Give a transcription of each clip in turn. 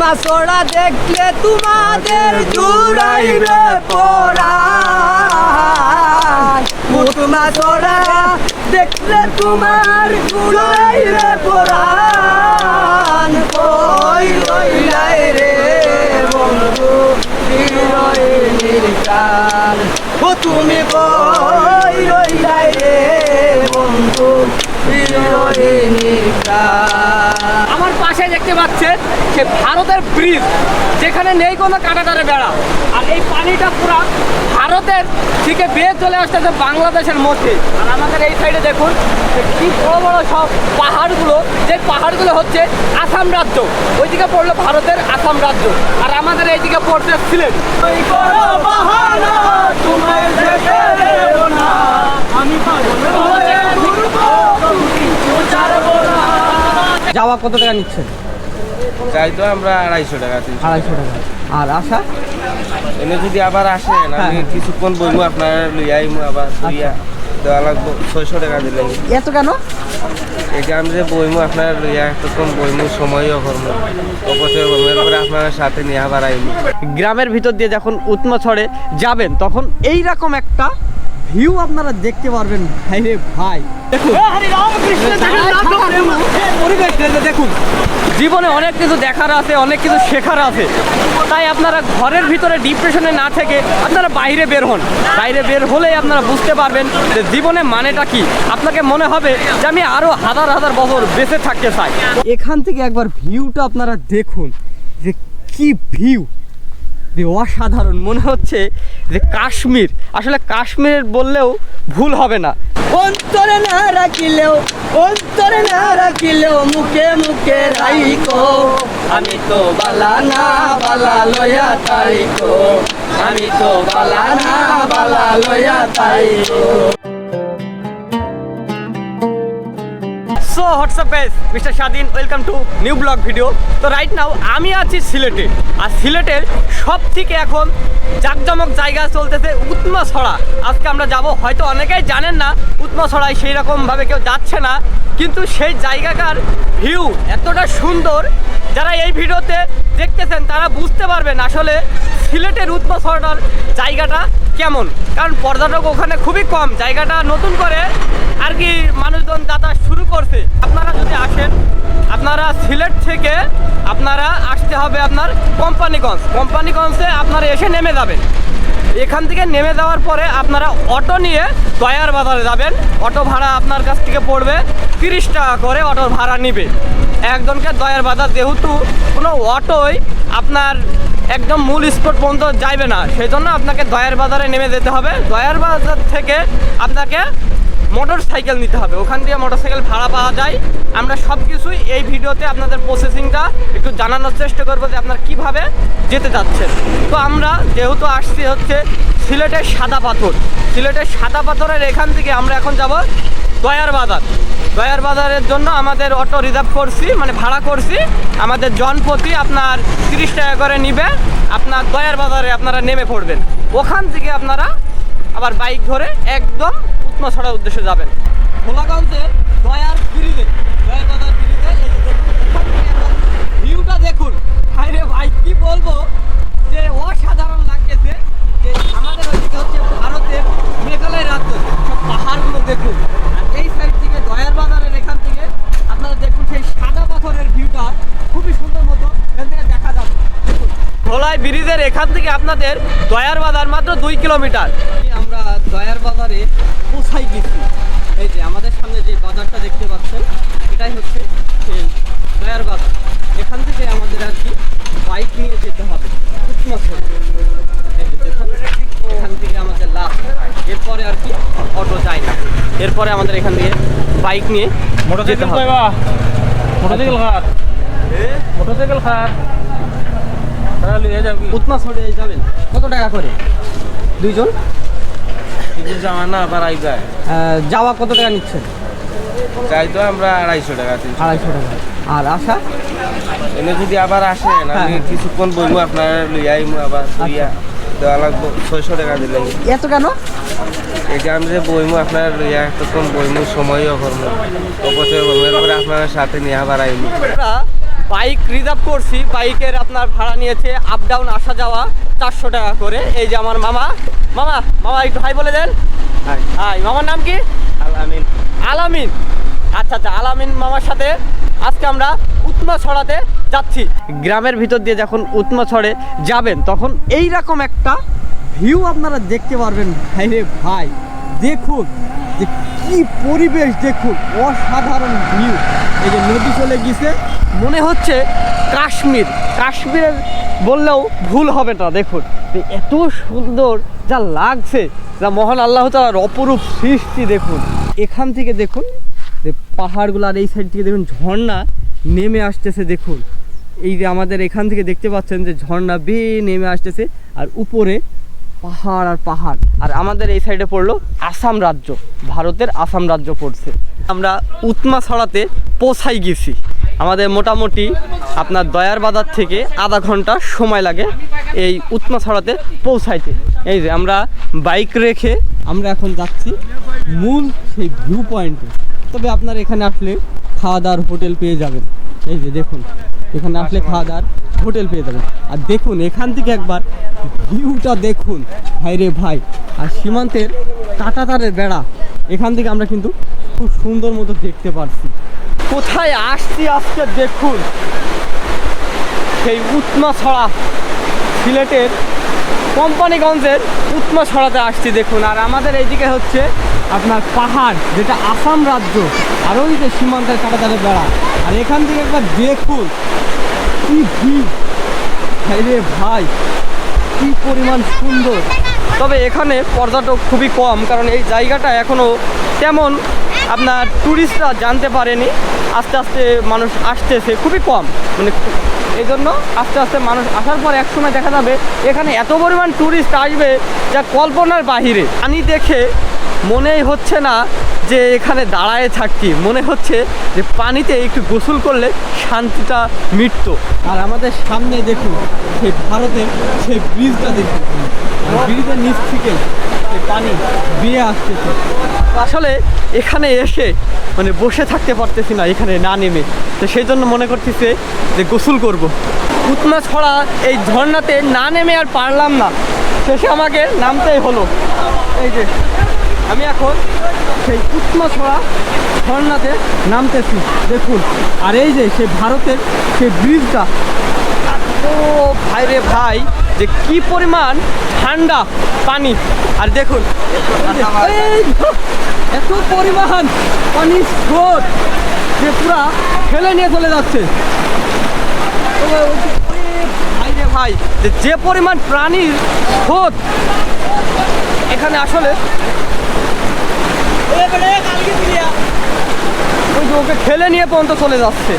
মাছড়া দেখলে তোমাদের জুড়াইবে ভূত মাছড়া দেখলে তোমার জুড়াইবে পড়ান কই রইলাই রে বন্ধু চিরদিনের কাল ও তুমি কই রইলাই রে বন্ধু চিরদিনের কাল আমার পাশে দেখতে পাচ্ছেন সে ভারতের ব্রিজ, যেখানে নেই কোনো কাটাতারে বেড়া। আর এই পানিটা পুরো ভারতের থেকে বেয়ে চলে আসতেছে বাংলাদেশের মধ্যে। আর আমাদের এই সাইডে দেখুন কি বড় বড় সব পাহাড়গুলো, যে পাহাড়গুলো হচ্ছে আসাম রাজ্য। ওইদিকে পড়ল ভারতের আসাম রাজ্য। আর আমাদের এইদিকে পড়ছে সিলেট। আমি পাগল হয়ে ঘুরবো কিছু ছাড়বো না যাওয়া কত টাকা নিচ্ছেন? চাই তো আমরা আড়াইশো টাকা আড়াইশো টাকা। আর আসা এনে যদি আবার আসেন আমি হ্যাঁ, হ্যাঁ। কিছুক্ষণ বইমু আপনার লইয়া আইমু আবার লইয়া দেওয়া লাগবো। ছয়শো টাকা দিলেন এত কেন? এটা আমি যে বইমু আপনার লইয়া একরকম বইমু সময়ও করব অপচয় এরপরে আপনার সাথে নিয়ে আবার আইমু। গ্রামের ভিতর দিয়ে যখন উৎমাছড়ে যাবেন তখন এই রকম একটা ভিউ আপনারা দেখতে পারবেন ভাই। রে ভাই দেখুন পরিবেশটা দেখুন। জীবনে অনেক কিছু দেখার আছে অনেক কিছু শেখার আছে। তাই আপনারা ঘরের ভিতরে ডিপ্রেশনে না থেকে আপনারা বাইরে বের হন। বাইরে বের হলেই আপনারা বুঝতে পারবেন যে জীবনে মানেটা কি। আপনাকে মনে হবে যে আমি আরও হাজার হাজার বছর বেঁচে থাকতে চাই। এখান থেকে একবার ভিউটা আপনারা দেখুন যে কি ভিউ যে অসাধারণ মনে হচ্ছে যে কাশ্মীর। আসলে কাশ্মীর বললেও ভুল হবে না। অন্তরে না রাখিলেও, অন্তরে না রাখিলেও মুখে মুখে রাইকো আমি তো বালা না বালা লয়া তাইকো আমি তো বালা না বালা লয়া তাইকো so WhatsApp page mister Swadhin welcome to new blog video তো রাইট নাও আমি আছি সিলেটে। আর সিলেটের সব থেকে এখন জাকজমক জায়গা চলতেছে উৎমা ছড়া আজকে আমরা যাব, হয়তো অনেকেই জানেন না উৎমা ছড়ায় সেই রকমভাবে কেউ যাচ্ছে না। কিন্তু সেই জায়গাকার ভিউ এতটা সুন্দর, যারা এই ভিডিওতে দেখতেছেন, তারা বুঝতে পারবেন আসলে সিলেটের উৎমা ছড়াটার জায়গাটা কেমন? কারণ পর্যটক ওখানে খুবই কম, জায়গাটা নতুন করে আর কি মানুষজন যাতায়াত শুরু করছে। আপনারা যদি আসেন, আপনারা সিলেট থেকে আপনারা আসতে হবে আপনার কোম্পানিগঞ্জ। কোম্পানিগঞ্জে আপনারা এসে নেমে যাবেন। এখান থেকে নেমে যাওয়ার পরে আপনারা অটো নিয়ে দয়ার বাজারে যাবেন। অটো ভাড়া আপনার কাছ থেকে পড়বে তিরিশ টাকা করে অটোর ভাড়া নিবে। একজনকে দয়ার বাজার, যেহেতু কোনো অটোই আপনার একদম মূল স্পট পর্যন্ত যাইবে না। সেই জন্য আপনাকে দয়ার বাজারে নেমে যেতে হবে। দয়ার বাজার থেকে আপনাকে মোটর সাইকেল নিতে হবে। ওখান দিয়ে মোটর সাইকেল ভাড়া পাওয়া যায়। আমরা সব কিছুই এই ভিডিওতে আপনাদের প্রসেসিংটা একটু জানানোর চেষ্টা করব যে আপনারা কীভাবে যেতে যাচ্ছেন। তো আমরা যেহেতু আসছি হচ্ছে সিলেটের সাদা পাথর। সিলেটের সাদা পাথরের এখান থেকে আমরা এখন যাব দয়ার বাজার। দয়ার বাজারের জন্য আমাদের অটো রিজার্ভ করছি মানে ভাড়া করছি। আমাদের জনপ্রতি আপনার তিরিশ টাকা করে নিবে। আপনার দয়ার বাজারে আপনারা নেমে পড়বেন। ওখান থেকে আপনারা আবার বাইক ধরে একদম উৎমা ছড়ার উদ্দেশ্যে যাবেন। ভোলাগঞ্জে দয়ার ব্রিজে, দয়ার বাজার ব্রিজে ভিউটা দেখুন ভাইরে ভাই, কি বলব? যে অসাধারণ লাগতেছে যে আমাদের ওইদিকে হচ্ছে ভারতের মেঘালয় রাজ্য, সব পাহাড়গুলো দেখুন আর এই সাইড থেকে দয়ার বাজারের এখান থেকে আপনারা দেখুন সেই সাদা পাথরের ভিউটা খুবই সুন্দর মতো এখান থেকে দেখা যাবে দেখুন ধোলাই ব্রিজের এখান থেকে আপনাদের দয়ার বাজার মাত্র দুই কিলোমিটার। আমরা দয়ার বাজারে পৌঁছাই গেছি। এই যে আমাদের সামনে যে বাজারটা দেখতে পাচ্ছেন এটাই হচ্ছে দয়ার বাজার। এখান থেকে আমাদের আর কি বাইক নিয়ে যেতে হবে। এখান থেকে আমাদের লাভ। এরপরে আর কি অটো যায় না। এরপরে আমাদের এখান থেকে বাইক নিয়ে হবে। মোটরসাইকেল খাট। মোটরসাইকেল খাট। ছড়ে যাবেন কত টাকা করে? দুইজন? যাওয়া না আবার আইবায় আহ, যাওয়া কত টাকা নিচ্ছেন চাই তো আমরা আড়াইশো টাকা আড়াইশো টাকা। আর আসা এনে যদি আবার আসেন আমি হ্যাঁ, হ্যাঁ। কিছুক্ষণ বইমু আপনার লইয়া আবার লইয়া দেওয়া লাগবো। ছয়শো টাকা দিলেন এত কেন? এটা আমি যে বইমু আপনার লইয়া বইমু সময়ও করব অপচয় করব এরপরে আপনার সাথে নিয়ে আবার আইমু। বাইক রিজার্ভ করছি। বাইকের আপনার ভাড়া নিয়েছে আপ ডাউন আসা যাওয়া চারশো টাকা করে। এই যে আমার মামা। মামা মামা একটু হাই বলে দেন। হাই মামার নাম কি? আমিন আলামিন আচ্ছা আচ্ছা আলামিন মামার সাথে আজকে আমরা উৎমা ছড়াতে যাচ্ছি। গ্রামের ভিতর দিয়ে যখন উৎমা ছড়ে যাবেন তখন এই রকম একটা ভিউ আপনারা দেখতে পারবেন। ভাই রে ভাই দেখুন যে কি পরিবেশ দেখুন অসাধারণ ভিউ চলে গেছে। মনে হচ্ছে কাশ্মীর। কাশ্মীরের বললেও ভুল হবে না, দেখুন। এত সুন্দর যা লাগছে, যা মহান আল্লাহ তালার অপরূপ সৃষ্টি, দেখুন। এখান থেকে দেখুন, যে পাহাড়গুলো আর এই সাইড থেকে দেখুন, ঝর্ণা নেমে আসতেছে, দেখুন। এই যে আমাদের এখান থেকে দেখতে পাচ্ছেন যে ঝর্ণা বেয়ে নেমে আসতেছে, আর উপরে পাহাড় আর পাহাড়। আর আমাদের এই সাইডে পড়ল আসাম রাজ্য। ভারতের আসাম রাজ্য পড়ছে। আমরা উৎমা ছড়াতে পৌঁছাই গেছি। আমাদের মোটামুটি আপনার দয়ার বাজার থেকে আধা ঘণ্টা সময় লাগে এই উৎমা ছড়াতে পৌঁছাইতে। এই যে আমরা বাইক রেখে আমরা এখন যাচ্ছি মূল সেই ভিউ পয়েন্টে তবে আপনার এখানে আসলে খাওয়া দাওয়ার হোটেল পেয়ে যাবেন। এই যে দেখুন, এখানে আসলে খাওয়া দাওয়ার হোটেল পেয়ে যাবেন। আর দেখুন, এখান থেকে একবার ভিউটা দেখুন। ভাই রে ভাই, আর সীমান্তের কাঁটাতারের বেড়া, এখান থেকে আমরা কিন্তু খুব সুন্দর মতো দেখতে পারছি। কোথায় আসছি আজকে দেখুন। সেই উৎমা ছড়া সিলেটের কোম্পানিগঞ্জের উৎমা ছড়াতে আসছি, দেখুন। আর আমাদের এইদিকে হচ্ছে আপনার পাহাড়, যেটা আসাম রাজ্য, আর ওই যে সীমান্তের কাটাতারে বেড়া। আর এখান থেকে একবার দেখুন, কি ভিড়। রে ভাই, কি পরিমাণ সুন্দর। তবে এখানে পর্যটক খুবই কম, কারণ এই জায়গাটা এখনও তেমন আপনার ট্যুরিস্টরা জানতে পারেনি। আস্তে আস্তে মানুষ আসতেছে, খুবই কম মানে এই জন্য আস্তে আস্তে মানুষ আসার পর একসময় দেখা যাবে এখানে এত পরিমাণ ট্যুরিস্ট আসবে যা কল্পনার বাহিরে। আমি দেখে মনেই হচ্ছে না যে এখানে দাঁড়ায় থাকি মনে হচ্ছে যে পানিতে একটু গোসল করলে শান্তিটা মিটত। আর আমাদের সামনে দেখুন সেই ভারতের সেই ব্রিজটা দেখুন। ব্রিজের নিচ থেকে পানি বেয়ে আসতেছে। আসলে এখানে এসে মানে বসে থাকতে পারতেছি না এখানে না নেমে। তো সেই জন্য মনে করতেছে যে গোসল করব। উৎমা ছড়া এই ঝর্ণাতে না নেমে আর পারলাম না। শেষে আমাকে নামতেই হলো। এই যে আমি এখন সেই উৎমা ছড়া ঝর্ণাতে নামতেছি। দেখুন, আর এই যে সেই ভারতের সেই ব্রিজটা। ও ভাই রে ভাই, যে কি পরিমাণ ঠান্ডা পানি। আর দেখুন এত পরিমাণ পানি স্রোত যে পুরা ফেলে নিয়ে চলে যাচ্ছে। ভাই রে ভাই যে পরিমাণ প্রাণীর স্রোত এখানে আসলে ওই যে ওকে ঠেলে নিয়ে পর্যন্ত চলে যাচ্ছে।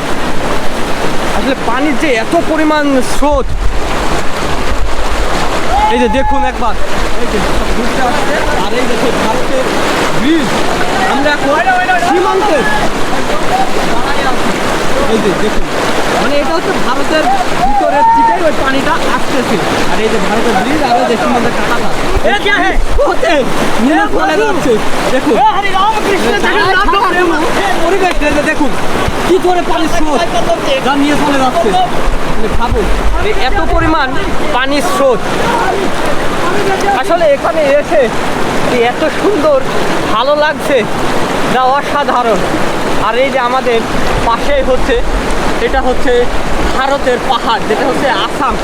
আসলে পানির যে এত পরিমাণ স্রোত। এই যে দেখুন একবার। আর এই দেখুন ভারতের ব্রিজ। আমরা এখন সীমান্তে। দাঁড়ায় আছি। এই যে দেখুন মানে এটা হচ্ছে ভারতের ভিতরের থেকে ওই পানিটা আসতেছে। আর এই যে ভারতের ব্রিজ আর ওই যে সীমান্তের কাটাটা হতে নিয়ে চলে যাচ্ছে দেখুন। পরিবেশ দেখুন। কি করে পানির স্রোত? যা নিয়ে চলে যাচ্ছে। মানে এত পরিমাণ পানির স্রোত। আসলে এখানে এসে এত সুন্দর, ভালো লাগছে, যা অসাধারণ। আর এই যে আমাদের পাশেই হচ্ছে, এটা হচ্ছে ভারতের পাহাড়, যেটা হচ্ছে আসাম।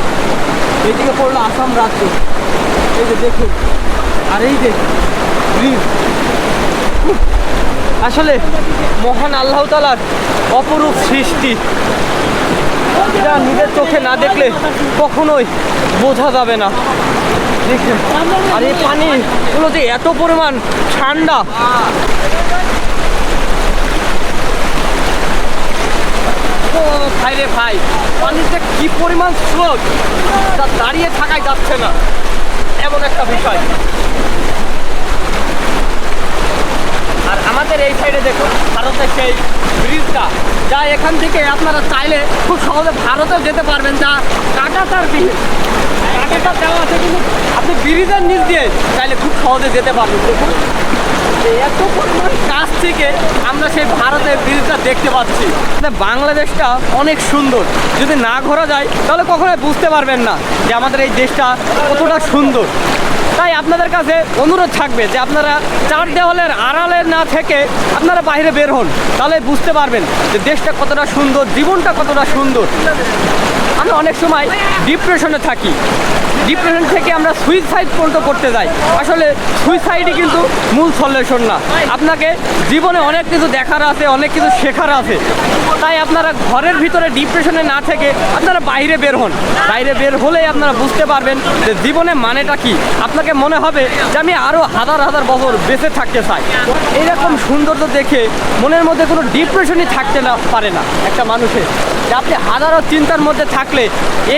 এইদিকে পড়ল আসাম রাজ্য। এই যে দেখুন। আর এই যে ব্রিজ আসলে মহান আল্লাহ তালার অপরূপ সৃষ্টি যা নিজের চোখে না দেখলে কখনোই বোঝা যাবে না। দেখুন আর এই পানিগুলো যে এত পরিমাণ ঠান্ডা। ভাই কি পরিমাণ স্রোত, তা দাঁড়িয়ে থাকাই যাচ্ছে না। এমন একটা বিষয়। আর আমাদের এই সাইডে দেখুন, ভারতের সেই ব্রিজটা যা এখান থেকে আপনারা চাইলে খুব সহজে ভারতেও যেতে পারবেন, যা কাটাতার ব্রিজ কাটাতার দেওয়া আছে কিন্তু আপনি ব্রিজের নিচ দিয়ে চাইলে খুব সহজে যেতে পারবেন, দেখুন। যে এত পরিমাণ কাছ থেকে আমরা সেই ভারতের ব্রিজটা দেখতে পাচ্ছি। বাংলাদেশটা অনেক সুন্দর। যদি না ঘোরা যায়, তাহলে কখনোই বুঝতে পারবেন না যে আমাদের এই দেশটা কতটা সুন্দর। তাই আপনাদের কাছে অনুরোধ থাকবে যে আপনারা চার দেওয়ালের আড়ালে না থেকে আপনারা বাইরে বের হন। তাহলে বুঝতে পারবেন যে দেশটা কতটা সুন্দর, জীবনটা কতটা সুন্দর। আমরা অনেক সময় ডিপ্রেশনে থাকি। ডিপ্রেশন থেকে আমরা সুইসাইড পর্যন্ত করতে যাই। আসলে সুইসাইডই কিন্তু মূল সলিউশন না। আপনাকে জীবনে অনেক কিছু দেখার আছে, অনেক কিছু শেখার আছে। তাই আপনারা ঘরের ভিতরে ডিপ্রেশনে না থেকে আপনারা বাইরে বের হন। বাইরে বের হলেই আপনারা বুঝতে পারবেন যে জীবনে মানেটা কি। আপনাকে মনে হবে যে আমি আরও হাজার হাজার বছর বেঁচে থাকতে চাই। এইরকম সৌন্দর্য দেখে মনের মধ্যে কোনো ডিপ্রেশনই থাকতে না, পারে না একটা মানুষের। যে আপনি হাজারো চিন্তার মধ্যে থাকলে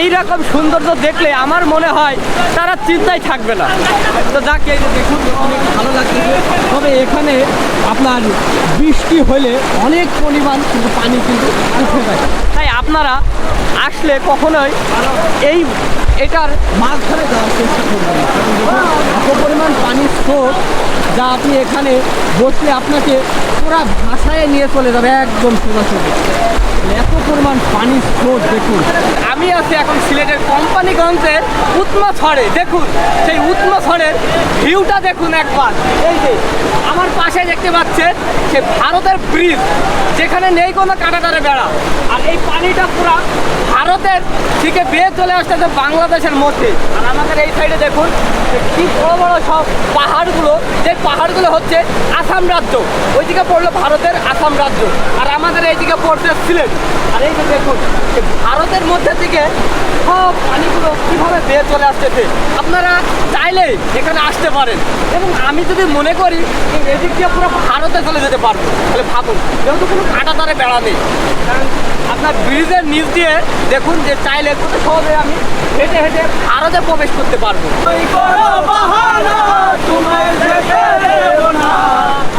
এই রকম সৌন্দর্য দেখলে আমার মনে হয় তারা চিন্তায় থাকবে না। তো যাকে, এই দেখুন ভালো লাগছে তবে এখানে আপনার বৃষ্টি হলে অনেক পরিমাণ কিন্তু পানি কিন্তু উঠে যায়। আপনারা আসলে কখনোই এই এটার মাছ ধরে যাওয়ার চেষ্টা করবেন না। এত পরিমাণ পানির স্রোত যা আপনি এখানে বসলে আপনাকে পুরা ভাষায় নিয়ে চলে যাবে একদম সোজাসুজি এত পরিমাণ পানির স্রোত দেখুন। আমি আছি এখন সিলেটের কোম্পানিগঞ্জের উৎমা ছড়ে দেখুন সেই উৎমা ছড়ের দেখুন একবার। এই যে, আমার পাশে দেখতে পাচ্ছেন সে ভারতের ব্রিজ যেখানে নেই কোনো কাটাতারে বেড়া। আর এই পানিটা পুরা ভারতের থেকে বেয়ে চলে আসতেছে বাংলাদেশের মধ্যে। আর আমাদের এই সাইডে দেখুন কি বড় বড় সব পাহাড়গুলো, যে পাহাড়গুলো হচ্ছে আসাম রাজ্য। ওইদিকে পড়ল ভারতের আসাম রাজ্য। আর আমাদের এইদিকে পড়ছে সিলেট। আর এই যে দেখুন ভারতের মধ্যে থেকে সব পানিগুলো কীভাবে বেয়ে চলে আসতেছে। আপনারা চাইলে এখানে আসতে পারেন। এবং আমি যদি মনে করি এদিক দিয়ে পুরো ভারতে চলে যেতে পারব তাহলে ভাবুন যেহেতু কোনো কাটা তারে বেড়া নেই। কারণ আপনার ব্রিজের নিচ দিয়ে দেখুন যে চাইলে কত সহজে আমি হেঁটে হেঁটে ভারতে প্রবেশ করতে পারব।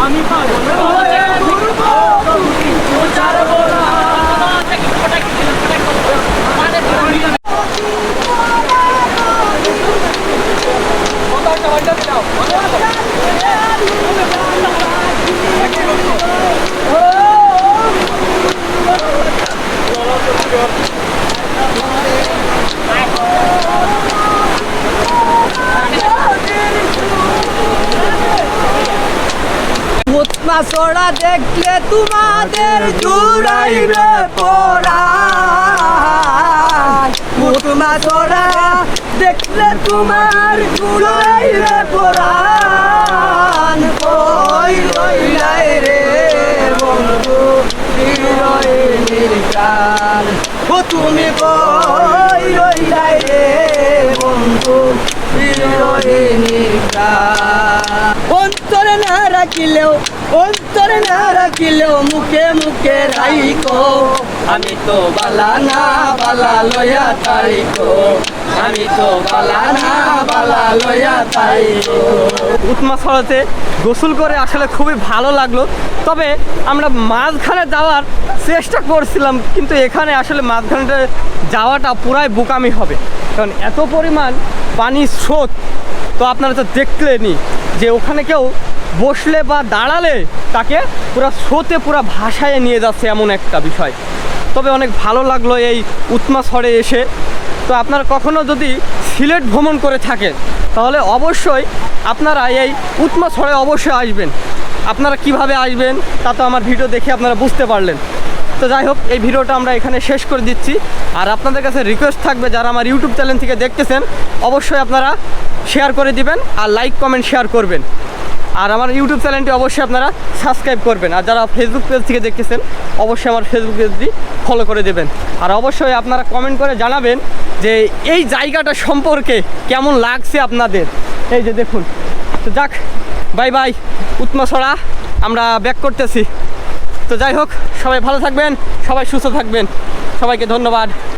আমি মুতমা সোড়া দেখলে তোমাদের জুড়াইবে পড়ান মুতমা সোড়া দেখলে তোমার জুড়াইবে পড়ান কই রইলাই রে বন্ধু ও তুমি কই রইলাই রে বন্ধু হিরোইনির গান অন্তরে না রাখিলেও, অন্তরে না রাখিলেও মুখে মুখে রাইকো আমি তো বালা না বালা লয়া আমি তো বালা না বালা লয়া উৎমা গোসল করে আসলে খুবই ভালো লাগল। তবে আমরা মাঝখানে যাওয়ার চেষ্টা করছিলাম, কিন্তু এখানে আসলে মাঝখানে যাওয়াটা পুরাই বোকামি হবে। কারণ এত পরিমাণ পানির স্রোত, তো আপনারা তো দেখলেনই যে ওখানে কেউ বসলে বা দাঁড়ালে তাকে পুরো স্রোতে, পুরো ভাসায় নিয়ে যাচ্ছে এমন একটা বিষয়। তবে অনেক ভালো লাগল এই উৎমা ছড়ে এসে। তো আপনারা কখনো যদি সিলেট ভ্রমণ করে থাকেন, তাহলে অবশ্যই আপনারা এই উৎমা ছড়ে অবশ্যই আসবেন। আপনারা কীভাবে আসবেন, তা তো আমার ভিডিও দেখে আপনারা বুঝতে পারলেন। তো যাই হোক, এই ভিডিওটা আমরা এখানে শেষ করে দিচ্ছি। আর আপনাদের কাছে রিকোয়েস্ট থাকবে, যারা আমার ইউটিউব চ্যানেল থেকে দেখতেছেন, অবশ্যই আপনারা শেয়ার করে দিবেন আর লাইক কমেন্ট শেয়ার করবেন। আর আমার ইউটিউব চ্যানেলটি অবশ্যই আপনারা সাবস্ক্রাইব করবেন। আর যারা ফেসবুক পেজ থেকে দেখতেছেন, অবশ্যই আমার ফেসবুক পেজটি ফলো করে দেবেন। আর অবশ্যই আপনারা কমেন্ট করে জানাবেন যে এই জায়গাটা সম্পর্কে কেমন লাগছে আপনাদের। এই যে দেখুন, তো যাক বাই বাই উৎমাছড়া আমরা ব্যাক করতেছি। তো যাই হোক, সবাই ভালো থাকবেন, সবাই সুস্থ থাকবেন। সবাইকে ধন্যবাদ।